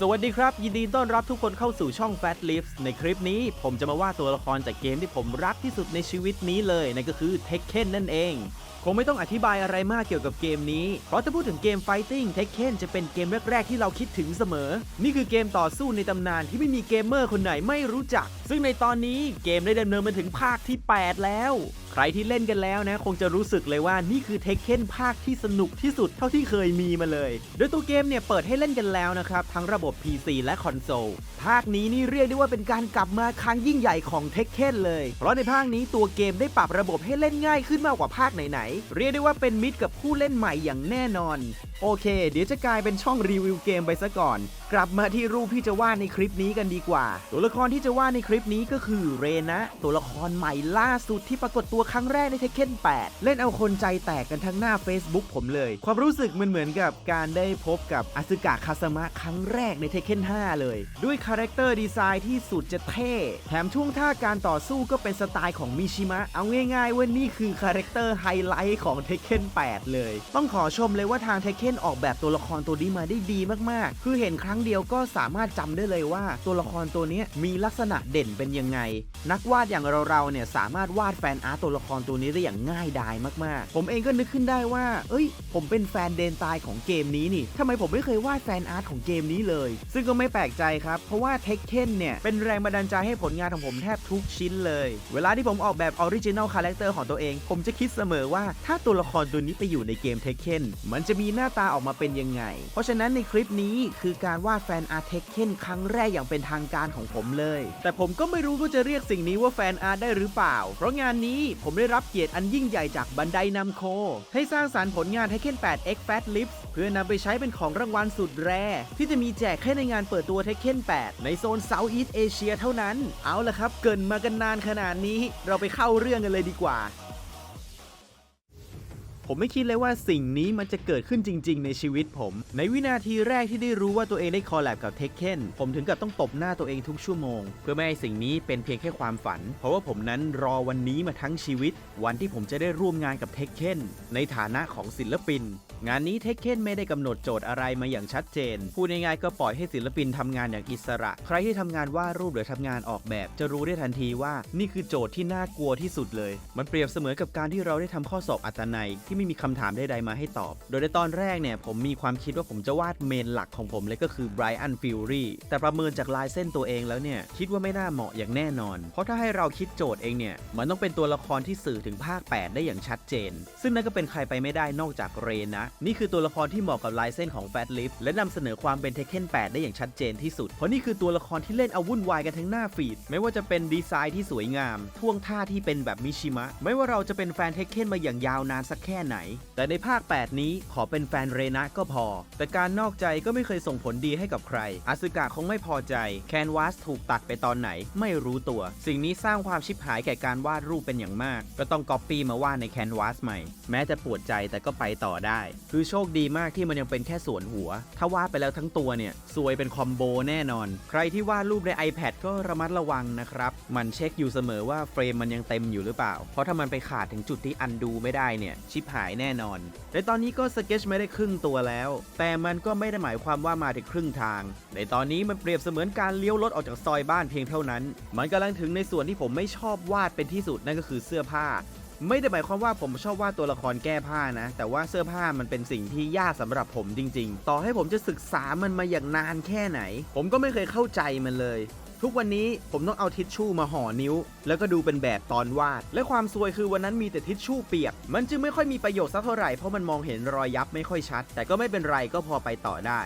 สวัสดีครับ ยินดีต้อนรับทุกคนเข้าสู่ช่อง Fat Lips ในคลิปนี้ผมจะมาว่าตัวละครจากเกมที่ผมรักที่สุดในชีวิตนี้เลย นั่นก็คือ Tekken นั่นเอง คงไม่ต้องอธิบายอะไรมากเกี่ยวกับเกมนี้ เพราะถ้าพูดถึงเกม Fighting Tekken จะเป็นเกมแรก ๆ ที่เราคิดถึงเสมอ นี่คือเกมต่อสู้ในตำนานที่ไม่มีเกมเมอร์คนไหนไม่รู้จัก ซึ่งในตอนนี้เกมได้ดำเนินมาถึงภาคที่ 8 แล้ว ใครที่เล่นกันแล้วนะ คงจะรู้สึกเลยว่านี่คือ Tekken ภาคที่สนุกที่สุดเท่าที่เคยมีมาเลย โดยตัวเกมเนี่ยเปิดให้เล่นกันแล้วนะครับ ทั้งระบบ PC และคอนโซล ภาคนี้นี่เรียกได้ว่าเป็นการกลับมาครั้งยิ่งใหญ่ของ Tekken เลย เพราะในภาคนี้ตัวเกมได้ปรับระบบให้เล่นง่ายขึ้นมากกว่าภาคไหนๆ เรียกได้ว่าเป็นมิตรกับผู้เล่นใหม่อย่างแน่นอน โอเค เดี๋ยวจะกลายเป็นช่องรีวิวเกมไปซะก่อนกลับมาที่รูปที่จะวาดในคลิปนี้กันดีกว่า ตัวละครที่จะวาดในคลิปนี้ก็คือเรนะ ตัวละครใหม่ล่าสุดที่ปรากฏตัวครั้งแรกใน Tekken 8เล่นเอาคนใจแตกกันทั้งหน้า Facebook ผมเลย ความรู้สึกมันเหมือนกับการได้พบกับอาซึกะคาสมะครั้งแรกใน Tekken 5เลย ด้วยคาแรคเตอร์ดีไซน์ที่สุดจะเท่ แถมช่วงท่าการต่อสู้ก็เป็นสไตล์ของมิชิมะ เอาง่ายๆว่านี่คือคาแรคเตอร์ไฮไลท์ของ Tekken 8เลย ต้องขอชมเลยว่าทาง Tekken ออกแบบตัวละครตัวนี้มาได้ดีมากๆ คือเห็นครั้งเดียวก็สามารถจำได้เลยว่า ตัวละครตัวนี้มีลักษณะเด่นเป็นยังไง นักวาดอย่างเราๆเนี่ยสามารถวาดแฟนอาร์ตตัวละครตัวนี้ได้อย่างง่ายดายมากๆ ผมเองก็นึกขึ้นได้ว่า เอ้ย ผมเป็นแฟนเดนตายของเกมนี้นี่ทำไมผมไม่เคยวาดแฟนอาร์ตของเกมนี้เลย ซึ่งก็ไม่แปลกใจครับ เพราะว่า Tekken เนี่ยเป็นแรงบันดาลใจให้ผลงานของผมแทบทุกชิ้นเลย เวลาที่ผมออกแบบออริจิน l ลคาแรคเตอร์ของตัวเอง ผมจะคิดเสมอว่าถ้าตัวละครตัวนี้ไปอยู่ในเกม Tekken มันจะมีหน้าตาออกมาเป็นยังไง เพราะฉะนั้นในคลิปนี้คือการวาดแฟนอาร์ต Tekken ครั้งแรกอย่างเป็นทางการของผมเลย แต่ผมก็ไม่รู้ว่าจะเรียกสิ่งนี้ว่าแฟนอาร์ตได้หรือเปล่า เพราะงานนี้ผมได้รับเกียรติอันยิ่งใหญ่จากบันไดนำโค ให้สร้างสารรค์ผลงาน Tekken 8 X Fat Lips เพื่อนำไปใช้เป็นของรางวัลสุดแรที่จะมีแจกแค่ในงานเปิดตัว Tekken 8ในโซน Southeast Asia เท่านั้น เอาละครับ เกินมากันนานขนาดนี้ เราไปเข้าเรื่องกันเลยดีกว่า ผมไม่คิดเลยว่าสิ่งนี้มันจะเกิดขึ้นจริง ๆ ในชีวิตผม ในวินาทีแรกที่ได้รู้ว่าตัวเองได้คอลแลบกับเทคเคนผมถึงกับต้องตบหน้าตัวเองทุกชั่วโมง เพื่อไม่ให้สิ่งนี้เป็นเพียงแค่ความฝัน เพราะว่าผมนั้นรอวันนี้มาทั้งชีวิต วันที่ผมจะได้ร่วมงานกับเทคเคนในฐานะของศิลปิน งานนี้เทคเคนไม่ได้กำหนดโจทย์อะไรมาอย่างชัดเจน พูดง่ายๆก็ปล่อยให้ศิลปินทำงานอย่างอิสระ ใครที่ทำงานวาดรูปหรือทำงานออกแบบ จะรู้ได้ทันทีว่านี่คือโจทย์ที่น่ากลัวที่สุดเลย มันเปรียบเสมือนกับการที่เราได้ทำข้อสอบอัตนัยที่ไม่มีคำถามใดๆมาให้ตอบ โดยในตอนแรกเนี่ยผมมีความคิดว่าผมจะวาดเมนหลักของผมเลยก็คือไบรอันฟิลลี่แต่ประเมินจากลายเส้นตัวเองแล้วเนี่ยคิดว่าไม่น่าเหมาะอย่างแน่นอน เพราะถ้าให้เราคิดโจทย์เองเนี่ยมันต้องเป็นตัวละครที่สื่อถึงภาค 8 ได้อย่างชัดเจน ซึ่งนั่นก็เป็นใครไปไม่ได้นอกจากเรนนะนี่คือตัวละครที่เหมาะกับลายเส้นของแฟตลิฟและนำเสนอความเป็นเทคเคน8ได้อย่างชัดเจนที่สุด เพราะนี่คือตัวละครที่เล่นเอาวุ่นวายกันทั้งหน้าฟีด ไม่ว่าจะเป็นดีไซน์ที่สวยงาม ท่วงท่าที่เป็นแบบมิชิมะ ไม่ว่าเราจะเป็นแฟนเทคเคนมาอย่างยาวนานสักแค่ไหน แต่ในภาค 8 นี้ขอเป็นแฟนเรนะก็พอ แต่การนอกใจก็ไม่เคยส่งผลดีให้กับใคร อาซึกะคงไม่พอใจ แคนวาสถูกตัดไปตอนไหน ไม่รู้ตัว สิ่งนี้สร้างความชิบหายแก่การวาดรูปเป็นอย่างมาก ก็ต้องก๊อปปี้มาวาดในแคนวาสใหม่ แม้จะปวดใจแต่ก็ไปต่อได้คือโชคดีมากที่มันยังเป็นแค่ส่วนหัว ถ้าวาดไปแล้วทั้งตัวเนี่ยซวยเป็นคอมโบแน่นอน ใครที่วาดรูปใน iPad ก็ระมัดระวังนะครับ มันเช็คอยู่เสมอว่าเฟรมมันยังเต็มอยู่หรือเปล่า เพราะถ้ามันไปขาดถึงจุดที่อันดูไม่ได้เนี่ยชิบหายแน่นอน ในตอนนี้ก็สเก็ตไม่ได้ครึ่งตัวแล้ว แต่มันก็ไม่ได้หมายความว่ามาถึงครึ่งทาง ในตอนนี้มันเปรียบเสมือนการเลี้ยวรถออกจากซอยบ้านเพียงเท่านั้น มันกำลังถึงในส่วนที่ผมไม่ชอบวาดเป็นที่สุดนั่นก็คือเสื้อผ้า ไม่ได้หมายความว่าผมชอบวาดตัวละครแก้ผ้านะ แต่ว่าเสื้อผ้ามันเป็นสิ่งที่ยากสำหรับผมจริง ๆ ต่อให้ผมจะศึกษามันมาอย่างนานแค่ไหน ผมก็ไม่เคยเข้าใจมันเลย ทุกวันนี้ผมต้องเอาทิชชู่มาห่อนิ้ว แล้วก็ดูเป็นแบบตอนวาด และความซวยคือวันนั้นมีแต่ทิชชู่เปียก มันจึงไม่ค่อยมีประโยชน์สักเท่าไหร่เพราะมันมองเห็นรอยยับไม่ค่อยชัด แต่ก็ไม่เป็นไรก็พอไปต่อได้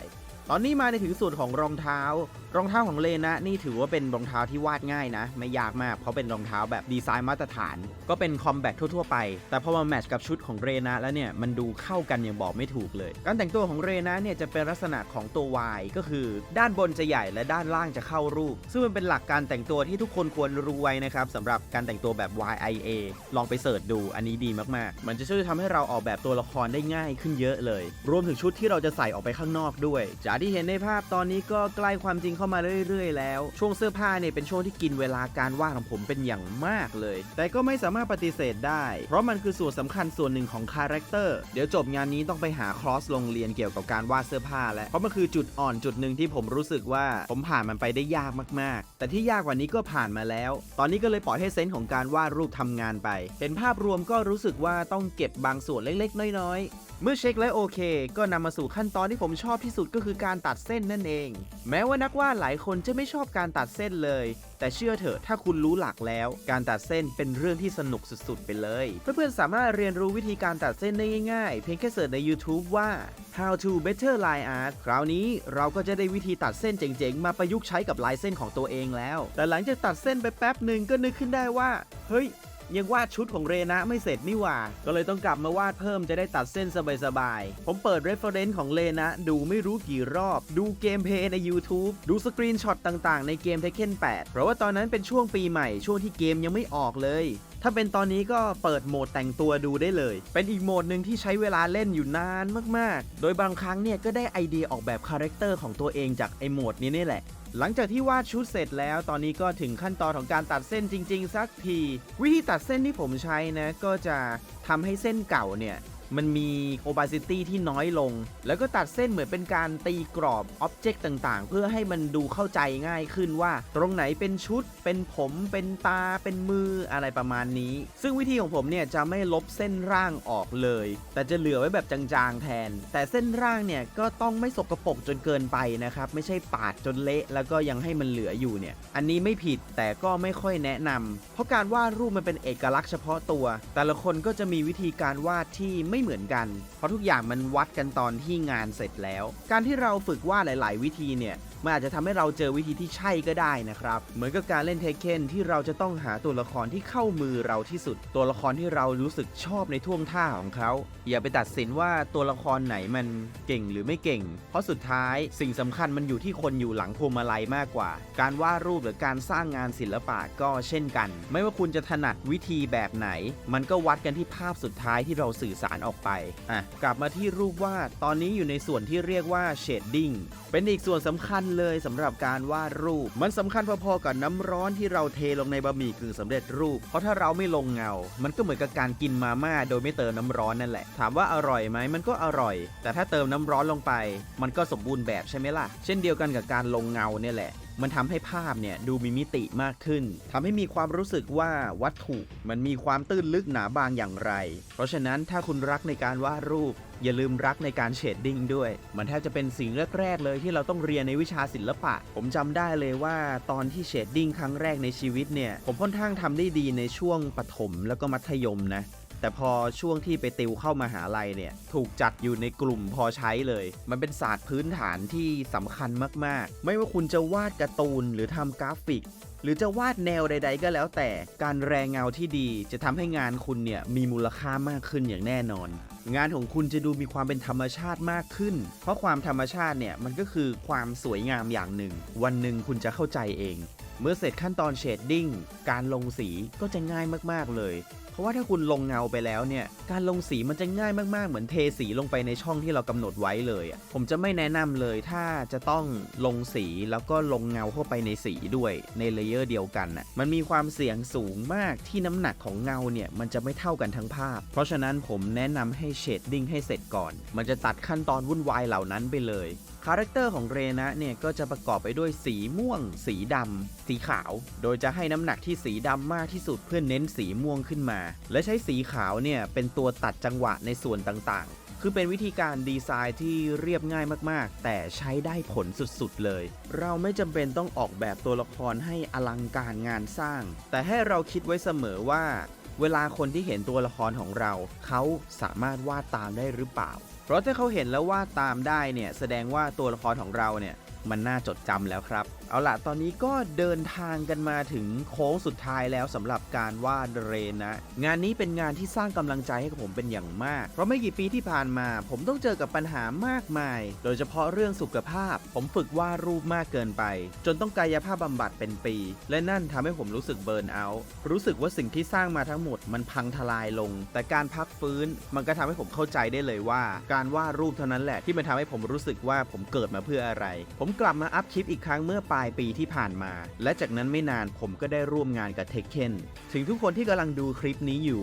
ตอนนี้มาในถึงส่วนของรองเท้า รองเท้าของเลนะนี่ถือว่าเป็นรองเท้าที่วาดง่ายนะ ไม่ยากมากเพราะเป็นรองเท้าแบบดีไซน์มาตรฐาน ก็เป็นคอมแบททั่วๆไป แต่พอมาแมทช์กับชุดของเรนะแล้วเนี่ยมันดูเข้ากันอย่างบอกไม่ถูกเลย การแต่งตัวของเรนะเนี่ยจะเป็นลักษณะของตัว Y ก็คือ ด้านบนจะใหญ่และด้านล่างจะเข้ารูป ซึ่งมันเป็นหลักการแต่งตัวที่ทุกคนควรรู้ไว้นะครับสำหรับการแต่งตัวแบบ YIA ลองไปเสิร์ชดูอันนี้ดีมากๆ มันจะช่วยทำให้เราออกแบบตัวละครได้ง่ายขึ้นเยอะเลย รวมถึงชุดที่เราจะใส่ออกไปข้างนอกด้วยจะที่เห็นในภาพตอนนี้ก็ใกล้ความจริงเข้ามาเรื่อย ๆ แล้ว ช่วงเสื้อผ้าเนี่ยเป็นช่วงที่กินเวลาการวาดของผมเป็นอย่างมากเลย แต่ก็ไม่สามารถปฏิเสธได้ เพราะมันคือส่วนสำคัญส่วนหนึ่งของคาแรคเตอร์เดี๋ยวจบงานนี้ต้องไปหาคลอสโรงเรียนเกี่ยวกับการวาดเสื้อผ้าแล้วเพราะมันคือจุดอ่อนจุดหนึ่งที่ผมรู้สึกว่าผมผ่านมันไปได้ยากมากๆ แต่ที่ยากกว่านี้ก็ผ่านมาแล้ว ตอนนี้ก็เลยปล่อยให้เซนส์ของการวาดรูปทำงานไปเห็นภาพรวมก็รู้สึกว่าต้องเก็บบางส่วนเล็กๆ น้อยๆ เมื่อเช็คและโอเค ก็นำมาสู่ขั้นตอนที่ผมชอบที่สุดก็คือการตัดเส้นนั่นเอง แม้ว่านักวาดหลายคนจะไม่ชอบการตัดเส้นเลย แต่เชื่อเถอะถ้าคุณรู้หลักแล้ว การตัดเส้นเป็นเรื่องที่สนุกสุดๆไปเลย เพื่อนๆสามารถเรียนรู้วิธีการตัดเส้นได้ง่ายๆ เพียงแค่เสิร์ชใน YouTube ว่า how to better line art คราวนี้เราก็จะได้วิธีตัดเส้นเจ๋งๆ มาประยุกต์ใช้กับลายเส้นของตัวเองแล้ว แต่หลังจากตัดเส้นไปแป๊บหนึ่งก็นึกขึ้นได้ว่า เฮ้ย ยังวาดชุดของเรนะไม่เสร็จนี่หว่า ก็เลยต้องกลับมาวาดเพิ่มจะได้ตัดเส้นสบายๆ ผมเปิด reference ของเรนะ ดูไม่รู้กี่รอบ ดูเกมเพย์ใน YouTube ดูสกรีนช็อตต่างๆ ในเกม Tekken 8 เพราะว่าตอนนั้นเป็นช่วงปีใหม่ช่วงที่เกมยังไม่ออกเลย ถ้าเป็นตอนนี้ก็เปิดโหมดแต่งตัวดูได้เลย เป็นอีกโหมดหนึ่งที่ใช้เวลาเล่นอยู่นานมากๆ โดยบางครั้งเนี่ยก็ได้ไอเดียออกแบบคาแรคเตอร์ของตัวเองจากไอโหมดนี้นี่แหละ หลังจากที่วาดชุดเสร็จแล้ว ตอนนี้ก็ถึงขั้นตอนของการตัดเส้นจริง ๆ สักที วิธีตัดเส้นที่ผมใช้นะ ก็จะทำให้เส้นเก่าเนี่ย มันมี opacity ที่น้อยลง แล้วก็ตัดเส้นเหมือนเป็นการตีกรอบ object ต่างๆ เพื่อให้มันดูเข้าใจง่ายขึ้นว่า ตรงไหนเป็นชุด เป็นผม เป็นตา เป็นมืออะไรประมาณนี้ ซึ่งวิธีของผมเนี่ยจะไม่ลบเส้นร่างออกเลย แต่จะเหลือไว้แบบจางๆแทน แต่เส้นร่างเนี่ยก็ต้องไม่สกปรกจนเกินไปนะครับ ไม่ใช่ปาดจนเละ แล้วก็ยังให้มันเหลืออยู่เนี่ย อันนี้ไม่ผิดแต่ก็ไม่ค่อยแนะนำเพราะการวาดรูปมันเป็นเอกลักษณ์เฉพาะตัว แต่ละคนก็จะมีวิธีการวาดที่ไม่ไม่เหมือนกัน เพราะทุกอย่างมันวัดกันตอนที่งานเสร็จแล้ว การที่เราฝึกวาดหลาย ๆ วิธีเนี่ยมันอาจจะทำให้เราเจอวิธีที่ใช่ก็ได้นะครับ เหมือนกับการเล่นเทคเคนที่เราจะต้องหาตัวละครที่เข้ามือเราที่สุด ตัวละครที่เรารู้สึกชอบในท่วงท่าของเขา อย่าไปตัดสินว่าตัวละครไหนมันเก่งหรือไม่เก่ง เพราะสุดท้ายสิ่งสำคัญมันอยู่ที่คนอยู่หลังพวงมาลัยมากกว่า การวาดรูปหรือการสร้างงานศิลปะก็เช่นกัน ไม่ว่าคุณจะถนัดวิธีแบบไหน มันก็วัดกันที่ภาพสุดท้ายที่เราสื่อสารออกไปอะกลับมาที่รูปวาด ตอนนี้อยู่ในส่วนที่เรียกว่าเชดดิ้งเป็นอีกส่วนสำคัญเลยสำหรับการวาดรูป มันสำคัญพอๆกับน้ำร้อนที่เราเทลงในบะหมี่กึ่งสำเร็จรูป เพราะถ้าเราไม่ลงเงา มันก็เหมือนกับการกินมาม่าโดยไม่เติมน้ำร้อนนั่นแหละ ถามว่าอร่อยไหมมันก็อร่อย แต่ถ้าเติมน้ำร้อนลงไป มันก็สมบูรณ์แบบใช่ไหมล่ะ เช่นเดียวกันกับการลงเงาเนี่ยแหละ มันทำให้ภาพเนี่ยดูมีมิติมากขึ้นทำให้มีความรู้สึกว่าวัตถุมันมีความตื้นลึกหนาบางอย่างไร เพราะฉะนั้นถ้าคุณรักในการวาดรูป อย่าลืมรักในการเชดดิ้งด้วย มันแทบจะเป็นสิ่งแรกๆเลยที่เราต้องเรียนในวิชาศิลปะ ผมจำได้เลยว่าตอนที่เชดดิ้งครั้งแรกในชีวิตเนี่ย ผมค่อนข้างทำได้ดีในช่วงปฐมแล้วก็มัธยมนะ แต่พอช่วงที่ไปติวเข้ามาหาลัยเนี่ย ถูกจัดอยู่ในกลุ่มพอใช้เลย มันเป็นศาสตร์พื้นฐานที่สำคัญมากๆ ไม่ว่าคุณจะวาดการ์ตูนหรือทำกราฟิก หรือจะวาดแนวใด ๆ ก็แล้วแต่การแรงเงาที่ดี จะทำให้งานคุณเนี่ยมีมูลค่ามากขึ้นอย่างแน่นอน งานของคุณจะดูมีความเป็นธรรมชาติมากขึ้น เพราะความธรรมชาติเนี่ยมันก็คือความสวยงามอย่างหนึ่ง วันหนึ่งคุณจะเข้าใจเอง เมื่อเสร็จขั้นตอนเชดดิ้งการลงสีก็จะง่ายมากๆเลย เพราะว่าถ้าคุณลงเงาไปแล้วเนี่ย การลงสีมันจะง่ายมากๆ เหมือนเทสีลงไปในช่องที่เรากำหนดไว้เลย ผมจะไม่แนะนำเลยถ้าจะต้องลงสีแล้วก็ลงเงาเข้าไปในสีด้วยในเลเยอร์เดียวกันน่ะ มันมีความเสี่ยงสูงมากที่น้ำหนักของเงาเนี่ยมันจะไม่เท่ากันทั้งภาพ เพราะฉะนั้นผมแนะนำให้เชดดิ้งให้เสร็จก่อน มันจะตัดขั้นตอนวุ่นวายเหล่านั้นไปเลย คาแรคเตอร์ของเรนะเนี่ยก็จะประกอบไปด้วยสีม่วง สีดำ สีขาว โดยจะให้น้ำหนักที่สีดำมากที่สุดเพื่อเน้นสีม่วงขึ้นมา และใช้สีขาวเนี่ยเป็นตัวตัดจังหวะในส่วนต่างๆ คือเป็นวิธีการดีไซน์ที่เรียบง่ายมากๆ แต่ใช้ได้ผลสุดๆเลย เราไม่จำเป็นต้องออกแบบตัวละครให้อลังการงานสร้าง แต่ให้เราคิดไว้เสมอว่า เวลาคนที่เห็นตัวละครของเรา เขาสามารถวาดตามได้หรือเปล่า เพราะถ้าเขาเห็นแล้ววาดตามได้เนี่ยแสดงว่าตัวละครของเราเนี่ยมันน่าจดจำแล้วครับ เอาละตอนนี้ก็เดินทางกันมาถึงโค้งสุดท้ายแล้วสำหรับการวาดเรนนะ งานนี้เป็นงานที่สร้างกำลังใจให้กับผมเป็นอย่างมาก เพราะไม่กี่ปีที่ผ่านมา ผมต้องเจอกับปัญหามากมาย โดยเฉพาะเรื่องสุขภาพ ผมฝึกวาดรูปมากเกินไป จนต้องกายภาพบำบัดเป็นปี และนั่นทำให้ผมรู้สึกเบิร์นเอาท์รู้สึกว่าสิ่งที่สร้างมาทั้งหมดมันพังทลายลง แต่การพักฟื้นมันก็ทำให้ผมเข้าใจได้เลยว่า การวาดรูปเท่านั้นแหละที่มันทำให้ผมรู้สึกว่าผมเกิดมาเพื่ออะไร ผมกลับมาอัพคลิปอีกครั้งเมื่อปลายปีที่ผ่านมา และจากนั้นไม่นานผมก็ได้ร่วมงานกับเทคเคนถึงทุกคนที่กำลังดูคลิปนี้อยู่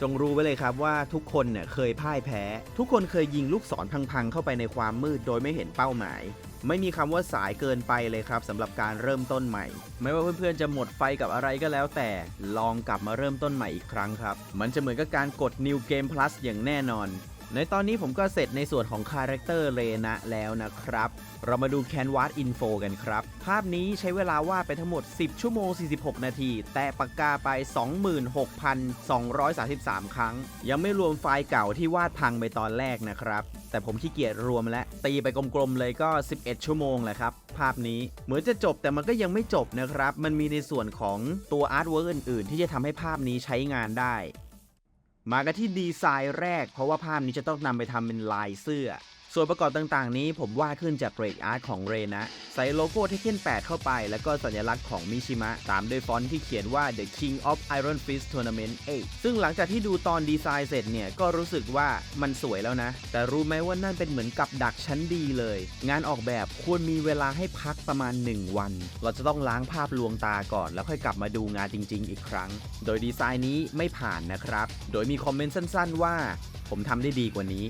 จงรู้ไว้เลยครับว่าทุกคนเนี่ยเคยพ่ายแพ้ ทุกคนเคยยิงลูกศรพังๆเข้าไปในความมืดโดยไม่เห็นเป้าหมาย ไม่มีคำว่าสายเกินไปเลยครับสำหรับการเริ่มต้นใหม่ ไม่ว่าเพื่อนๆจะหมดไฟกับอะไรก็แล้วแต่ ลองกลับมาเริ่มต้นใหม่อีกครั้งครับ มันจะเหมือนกับการกด New Game Plus อย่างแน่นอน ในตอนนี้ผมก็เสร็จในส่วนของคาแรคเตอร์เรนะแล้วนะครับ เรามาดูแคนวาสอินโฟกันครับ ภาพนี้ใช้เวลาวาดไปทั้งหมด 10 ชั่วโมง 46 นาที แต่ปากกาไป 26,233 ครั้ง ยังไม่รวมไฟล์เก่าที่วาดพังไปตอนแรกนะครับ แต่ผมขี้เกียจรวมและ ตีไปกลมๆเลยก็ 11 ชั่วโมงแหละครับ ภาพนี้เหมือนจะจบแต่มันก็ยังไม่จบนะครับ มันมีในส่วนของตัวอาร์ตเวิร์กอื่นๆ ที่จะทำให้ภาพนี้ใช้งานได้ มากันที่ดีไซน์แรก เพราะว่าภาพนี้จะต้องนำไปทำเป็นลายเสื้อ ส่วนประกอบต่างๆ นี้ผมวาดขึ้นจากเกรกอาร์ตของเรนะ ใส่โลโก้เทคเ e น8 เข้าไป แล้วก็สัญลักษณ์ของมิชิมะ ตามด้วยฟอนต์ที่เขียนว่า The King of Iron Fist Tournament 8 ซึ่งหลังจากที่ดูตอนดีไซน์เสร็จเนี่ย ก็รู้สึกว่ามันสวยแล้วนะ แต่รู้ไหมว่านั่นเป็นเหมือนกับดักชั้นดีเลย งานออกแบบควรมีเวลาให้พักประมาณ 1 วัน เราจะต้องล้างภาพลวงตาก่อน แล้วค่อยกลับมาดูงานจริง ๆ อีกครั้ง โดยดีไซน์นี้ไม่ผ่านนะครับ โดยมีคอมเมนต์สั้น ๆ ว่า ผมทำได้ดีกว่านี้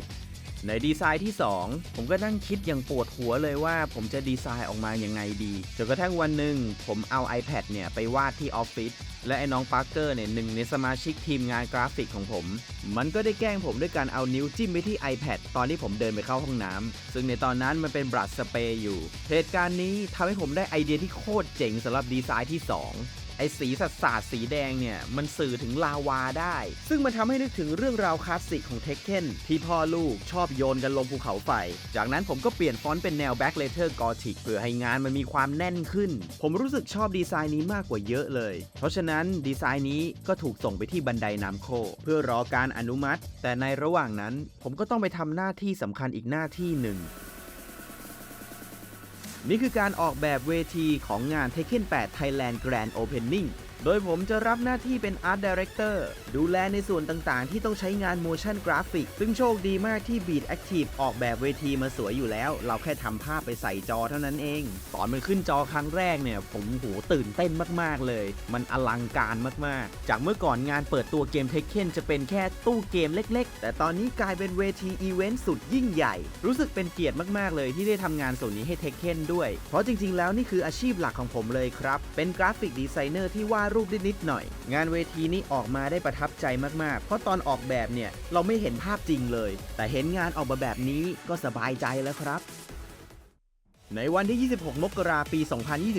ในดีไซน์ที่ 2 ผมก็นั่งคิดอย่างปวดหัวเลยว่าผมจะดีไซน์ออกมายังไงดี จนกระทั่งวันหนึ่งผมเอา iPad เนี่ยไปวาดที่ออฟฟิศ และไอ้น้องปาร์เกอร์เนี่ยหนึ่งในสมาชิกทีมงานกราฟิกของผม มันก็ได้แกล้งผมด้วยการเอานิ้วจิ้มไปที่ iPad ตอนที่ผมเดินไปเข้าห้องน้ำซึ่งในตอนนั้นมันเป็นบรัชสเปรย์อยู่ เหตุการณ์นี้ทำให้ผมได้ไอเดียที่โคตรเจ๋งสำหรับดีไซน์ที่ 2 ไอ้สีสัดสาดสีแดงเนี่ย มันสื่อถึงลาวาได้ ซึ่งมันทำให้นึกถึงเรื่องราวคลาสสิกของเทคเ e นที่พ่อลูกชอบโยนกันลงภูเขาไฟ จากนั้นผมก็เปลี่ยนฟอนต์เป็นแนวแบ็กเลเทอร์กอธิกเพื่อให้งานมันมีความแน่นขึ้น ผมรู้สึกชอบดีไซน์นี้มากกว่าเยอะเลย เพราะฉะนั้นดีไซน์นี้ก็ถูกส่งไปที่บันไดน้ำโค เพื่อรอการอนุมัติ แต่ในระหว่างนั้นผมก็ต้องไปทำหน้าที่สำคัญอีกหน้าที่หนึ่ง นี่คือการออกแบบเวทีของงาน Tekken 8 Thailand Grand Opening โดยผมจะรับหน้าที่เป็น Art Director ดูแลในส่วนต่างๆ ที่ต้องใช้งาน Motion Graphic ซึ่งโชคดีมากที่ Beat Active ออกแบบเวทีมาสวยอยู่แล้ว เราแค่ทำภาพไปใส่จอเท่านั้นเอง ตอนมันขึ้นจอครั้งแรกเนี่ย ผมโหตื่นเต้นมากๆเลย มันอลังการมากๆ จากเมื่อก่อนงานเปิดตัวเกม Tekken จะเป็นแค่ตู้เกมเล็ก ๆ แต่ตอนนี้กลายเป็นเวทีอีเวนต์สุดยิ่งใหญ่ รู้สึกเป็นเกียรติมากๆเลยที่ได้ทำงานส่วนนี้ให้ Tekken ด้วย เพราะจริงๆ แล้วนี่คืออาชีพหลักของผมเลยครับ เป็นกราฟิกดีไซเนอร์ที่วาดรูปนิดหน่อย งานเวทีนี้ออกมาได้ประทับใจมากๆ เพราะตอนออกแบบเนี่ยเราไม่เห็นภาพจริงเลย แต่เห็นงานออกมาแบบนี้ก็สบายใจแล้วครับ ในวันที่ 26 มกราปี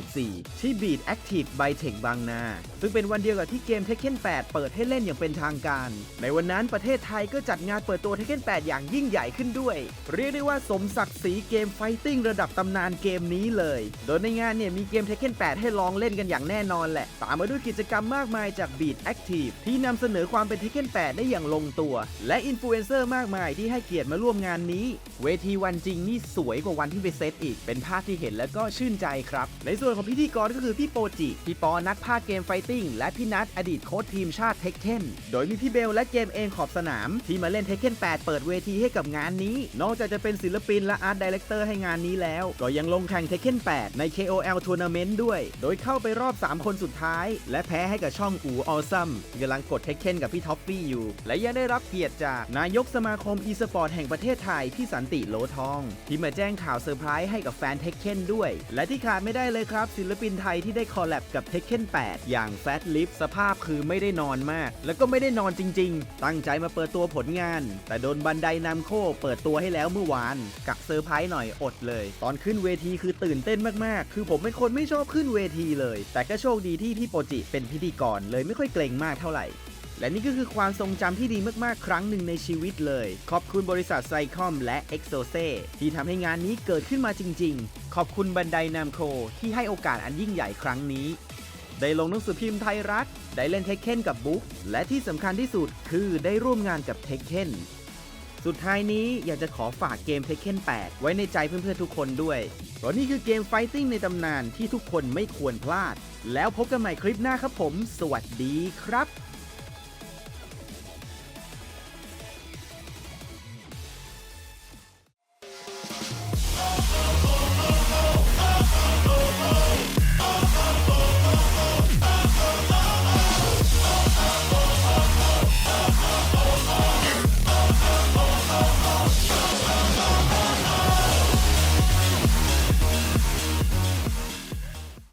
2024 ที่ Beat Active by Tech บางนา ซึ่งเป็นวันเดียวกับที่เกม Tekken 8 เปิดให้เล่นอย่างเป็นทางการ ในวันนั้นประเทศไทยก็จัดงานเปิดตัว Tekken 8 อย่างยิ่งใหญ่ขึ้นด้วย เรียกได้ว่าสมศักดิ์ศรีเกมไฟติ้งระดับตำนานเกมนี้เลย โดยในงานเนี่ยมีเกม Tekken 8 ให้ลองเล่นกันอย่างแน่นอนแหละ ตามมาด้วยกิจกรรมมากมายจาก Beat Active ที่นำเสนอความเป็น Tekken 8 ได้อย่างลงตัว และอินฟลูเอนเซอร์มากมายที่ให้เกียรติมาร่วมงานนี้ เวทีวันจริงนี่สวยกว่าวันที่ไปเซตอีกเป็นภาพที่เห็นแล้วก็ชื่นใจครับ ในส่วนของพิธีกรก็คือพี่โปจิ พี่ปอนักพากย์เกมไฟติ้ง และพี่นัทอดีตโค้ชทีมชาติเทคเ e นโดยมีพี่เบลและเกมเองขอบสนาม ที่มาเล่นเทคเ e น8 เปิดเวทีให้กับงานนี้ นอกจากจะเป็นศิลปินและอาร์ตดีเลกเตอร์ให้งานนี้แล้ว ก็ยังลงแข่งเทคเ e น8ใน KOL Tournament ด้วย โดยเข้าไปรอบ 3 คนสุดท้าย และแพ้ให้กับช่องอูออซัมกำลังกดเทคเ e นกับพี่ท็อฟฟี่อยู่ และยังได้รับเกียรติจากนายกสมาคมอีสปอร์ตแห่งประเทศไทยพี่สันติโลทอง ที่มาแจ้งข่าวเซอร์ไพรส์ให้กับแฟนเทคเ e นด้วย และที่ขาดไม่ได้เลยครับ ศิลปินไทยที่ได้คอลแลบกับเทคเ e น8 อย่างแฟตลิฟสภาพคือไม่ได้นอนมาก แล้วก็ไม่ได้นอนจริง ๆ ตั้งใจมาเปิดตัวผลงาน แต่โดนบันไดนำโคเปิดตัวให้แล้วเมื่อวาน กักเซอร์ไพรส์หน่อยอดเลย ตอนขึ้นเวทีคือตื่นเต้นมากๆ คือผมเป็นคนไม่ชอบขึ้นเวทีเลย แต่ก็โชคดีที่พี่โปจิเป็นพิธีกรเลยไม่ค่อยเกรงมากเท่าไหร่ และนี่ก็คือความทรงจำที่ดีมากๆ ครั้งหนึ่งในชีวิตเลย ขอบคุณบริษัทไซคอมและ e x o s e ที่ทำให้งานนี้เกิดขึ้นมาจริง ๆ ขอบคุณบันไดนามโคที่ให้โอกาสอันยิ่งใหญ่ครั้งนี้ ได้ลงหนังสือพิมพ์ไทยรัฐ ได้เล่นเทคเ e นกับบุ๊กและที่สำคัญที่สุดคือได้ร่วมงานกับเทคเ e นสุดท้ายนี้อยากจะขอฝากเกมเทคเ e น8 ไว้ในใจเพื่อนๆทุกคนด้วย เพราะนี่คือเกมไฟติ้งในตำนานที่ทุกคนไม่ควรพลาด แล้วพบกันใหม่คลิปหน้าครับผม สวัสดีครับ